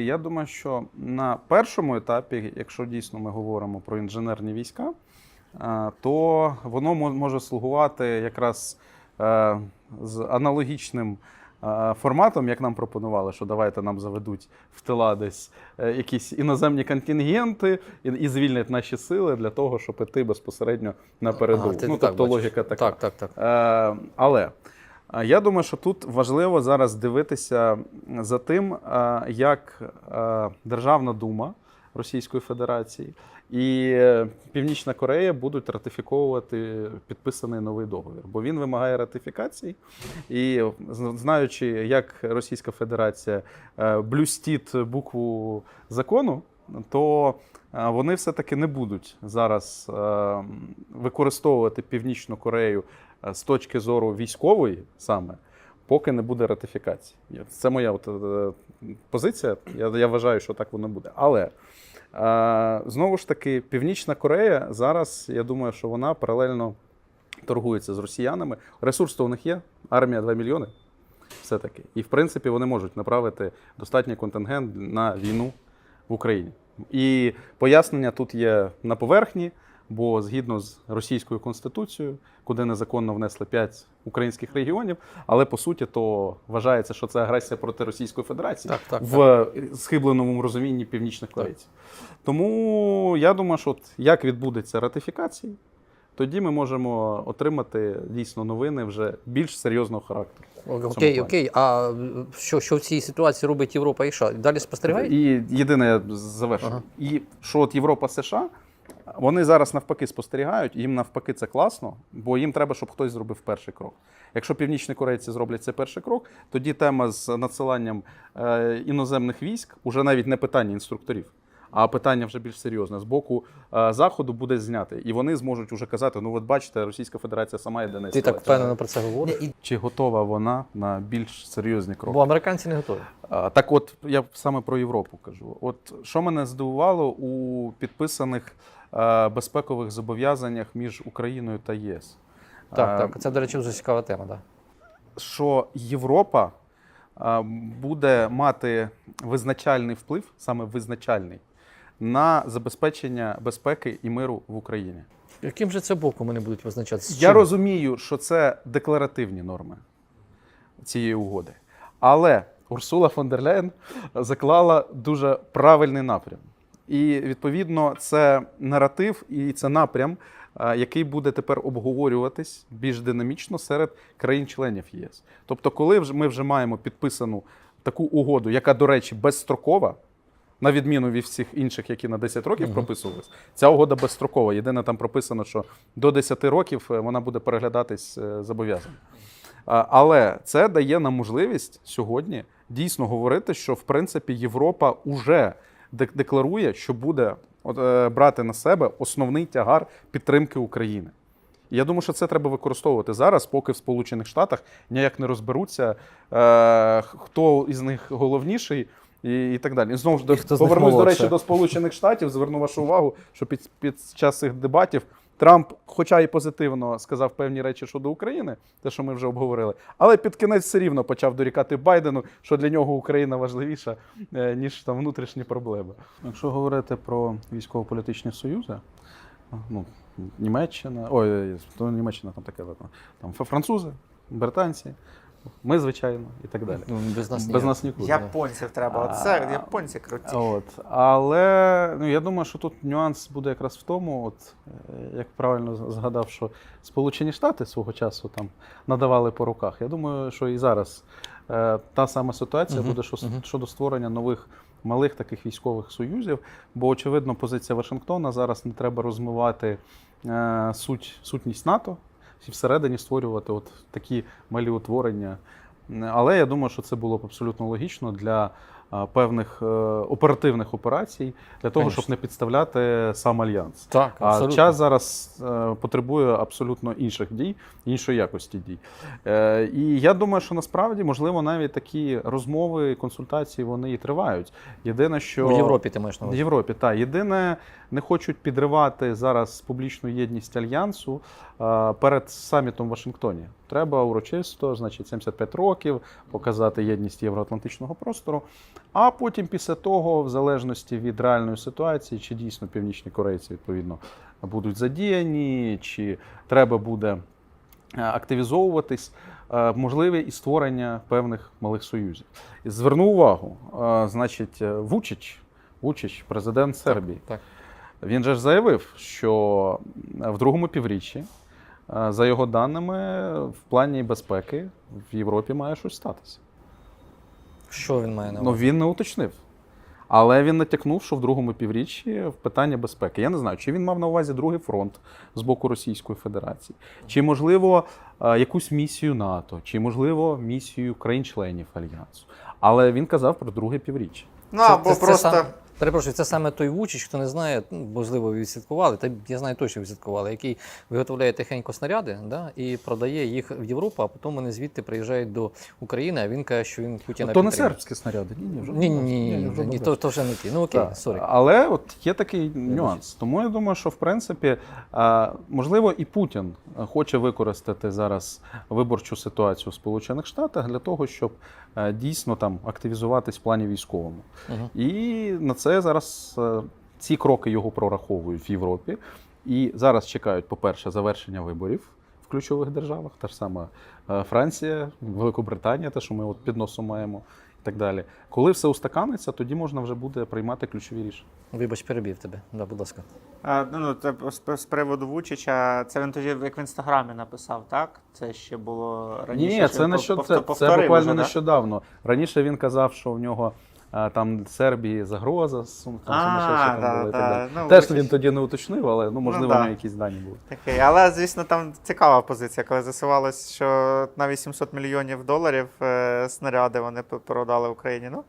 Я думаю, що на першому етапі, якщо дійсно ми говоримо про інженерні війська, е, то воно може слугувати якраз е, з аналогічним е, форматом, як нам пропонували, що давайте нам заведуть в тила десь якісь іноземні контингенти і, звільнять наші сили для того, щоб іти безпосередньо на передову. Ну, тобто бачиш. логіка така. Так, так, так. Але я думаю, що тут важливо зараз дивитися за тим, е, як е, Державна дума Російської Федерації і Північна Корея будуть ратифіковувати підписаний новий договір, бо він вимагає ратифікації. І знаючи, як Російська Федерація е, блюстить букву закону, то е, вони все-таки не будуть зараз е, використовувати Північну Корею е, з точки зору військової саме, поки не буде ратифікації. Це моя от, позиція. Я, я вважаю, що так воно буде. Але знову ж таки, Північна Корея зараз, я думаю, що вона паралельно торгується з росіянами. Ресурс то у них є, армія 2 мільйони. Все-таки. І в принципі вони можуть направити достатній контингент на війну в Україні. І пояснення тут є на поверхні, бо згідно з російською конституцією, куди незаконно внесли 5 українських регіонів, але по суті то вважається, що це агресія проти Російської Федерації Так, так, в схибленому розумінні північних коаліцій. Тому я думаю, що от як відбудеться ратифікація, тоді ми можемо отримати дійсно новини вже більш серйозного характеру. Окей, окей. А що, що в цій ситуації робить Європа і що? Далі спостерігає? І єдине я завершу. Ага. І що от Європа США, вони зараз навпаки спостерігають, їм навпаки це класно, бо їм треба, щоб хтось зробив перший крок. Якщо північні корейці зроблять цей перший крок, тоді тема з надсиланням е, іноземних військ уже навіть не питання інструкторів. А питання вже більш серйозне з боку е, заходу буде зняти, і вони зможуть уже казати: ну, от бачите, Російська Федерація сама йде не Ти так впевнено про це говориш? Чи готова вона на більш серйозні кроки? Бо американці не готові. Так от я саме про Європу кажу. От що мене здивувало у підписаних е, безпекових зобов'язаннях між Україною та ЄС. Так, Е, так. Це, до речі, дуже цікава тема. Да. Що Європа буде мати визначальний вплив, саме визначальний, на забезпечення безпеки і миру в Україні. Яким же це боком вони будуть визначатися? Я розумію, що це декларативні норми цієї угоди. Але Урсула фон дер Ляєн заклала дуже правильний напрям. І відповідно це наратив і це напрям, який буде тепер обговорюватись більш динамічно серед країн-членів ЄС. Тобто, коли ми вже маємо підписану таку угоду, яка, до речі, безстрокова, на відміну від всіх інших, які на 10 років прописувалися, ця угода безстрокова. Єдине там прописано, що до 10 років е, вона буде переглядатись е, зобов'язано. А, Але це дає нам можливість сьогодні дійсно говорити, що в принципі Європа уже декларує, що буде е, брати на себе основний тягар підтримки України. Я думаю, що це треба використовувати зараз, поки в Сполучених Штатах ніяк не розберуться, хто із них головніший. І, і так далі. І знову ж них повернусь, до речі, до Сполучених Штатів. Зверну вашу увагу, що під, під час цих дебатів Трамп, хоча і позитивно сказав певні речі щодо України, те, що ми вже обговорили, але під кінець все рівно почав дорікати Байдену, що для нього Україна важливіша, е, ніж там внутрішні проблеми. Якщо говорити про військово-політичні союзи, ну, Німеччина, ой, то Німеччина там таке, там французи, британці, ми, звичайно, і так далі. Ну, без нас Без нас нікуди. Японців треба. Оце японці круті. От. Але ну, я думаю, що тут нюанс буде якраз в тому, от, е, як правильно згадав, що Сполучені Штати свого часу там надавали по руках. Я думаю, що і зараз е, та сама ситуація Мгм, буде що- мгм. щодо створення нових малих таких військових союзів. Бо, очевидно, позиція Вашингтона зараз не треба розмивати е, суть, сутність НАТО і всередині створювати от такі малі утворення. Але я думаю, що це було б абсолютно логічно для певних е, оперативних операцій, для того, Конечно. щоб не підставляти сам альянс. Так, А час зараз е, потребує абсолютно інших дій, іншої якості дій. Е, і я думаю, що насправді можливо навіть такі розмови, консультації вони і тривають. Єдине, що В Європі ти маєш на в. Європі, так. Єдине, не хочуть підривати зараз публічну єдність альянсу перед самітом в Вашингтоні. Треба урочисто, значить, 75 років, показати єдність євроатлантичного простору. А потім, після того, в залежності від реальної ситуації, чи дійсно північні корейці відповідно будуть задіяні, чи треба буде е, активізовуватись, е, можливе і створення певних малих союзів. І Зверну увагу, е, значить, Вучич, Вучич, президент Сербії. Так. Він же ж заявив, що в другому півріччі, за його даними, в плані безпеки в Європі має щось статися. Що він має на увазі? Ну він не уточнив. Але він натякнув, що в другому півріччі в питання безпеки. Я не знаю, чи він мав на увазі другий фронт з боку Російської Федерації, чи можливо е, якусь місію НАТО, чи можливо місію країн-членів Альянсу. Але він казав про друге півріччя. Ну або просто. сам- перепрошую, це саме той Вучич, хто не знає, ну, можливо, ви відслідкували, та я знаю точно відслідкували, який виготовляє тихенько снаряди да, і продає їх в Європу, а потім вони звідти приїжджають до України, а він каже, що він Путіна То не сербські снаряди. Ні, ні, вже Ні, ні, ні, ні, вже ні, то, то вже не ті. Ну окей, Так. сорі. Але от є такий нюанс. Тому я думаю, що в принципі, можливо, і Путін хоче використати зараз виборчу ситуацію в Сполучених Штатах для того, щоб е, дійсно там активізуватись в плані військовому. І на це зараз е, ці кроки його прораховують в Європі. І зараз чекають, по-перше, завершення виборів в ключових державах, та ж сама е, Франція, Великобританія, те, що ми от під носом маємо, і так далі. Коли все устаканиться, тоді можна вже буде приймати ключові рішення. Вибач, перебив тебе. Да, будь ласка. А, ну, ну, це з, з приводу Вучича, це він тоді як в інстаграмі написав, так? Це ще було раніше. Ні, це, повтор- це, це буквально да? нещодавно. Раніше він казав, що в нього там Сербії загроза, там сумасшедші там були так далі. Ну, Теж він тоді не уточнив, але ну, можливо, да. в якісь дані були. Такий. Але, звісно, там цікава позиція, коли з'ясувалось, що на 800 мільйонів доларів е, снаряди вони продали Україні. Ну,